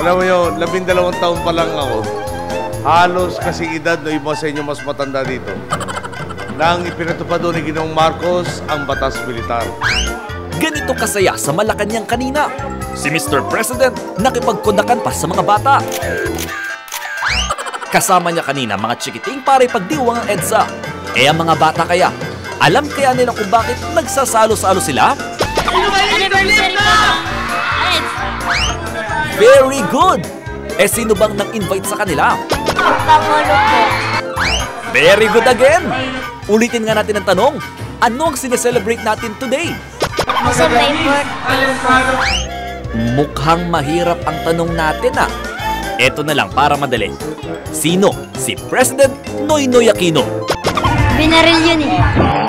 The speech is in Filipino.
Alam mo yun, labindalawang taon pa lang ako. Halos kasi edad no iba sa inyo mas matanda dito. Nang ipinatupad ni Ginong Marcos ang batas militar. Ganito kasaya sa Malacanang kanina. Si Mr. President nakipagkundakan pa sa mga bata. Kasama niya kanina mga chikiting para ipagdiwang ang EDSA. Eh ang mga bata kaya, alam kaya nila kung bakit nagsasalo-salo sila? Anniversary ko! Very good! Eh sino bang nag-invite sa kanila? Pangulo po. Very good again! Ulitin nga natin ang tanong, ano ang sineselebrate natin today? Blackboard. Mukhang mahirap ang tanong natin ah. Eto na lang para madali. Sino si President Noynoy Aquino? Binaril yun eh.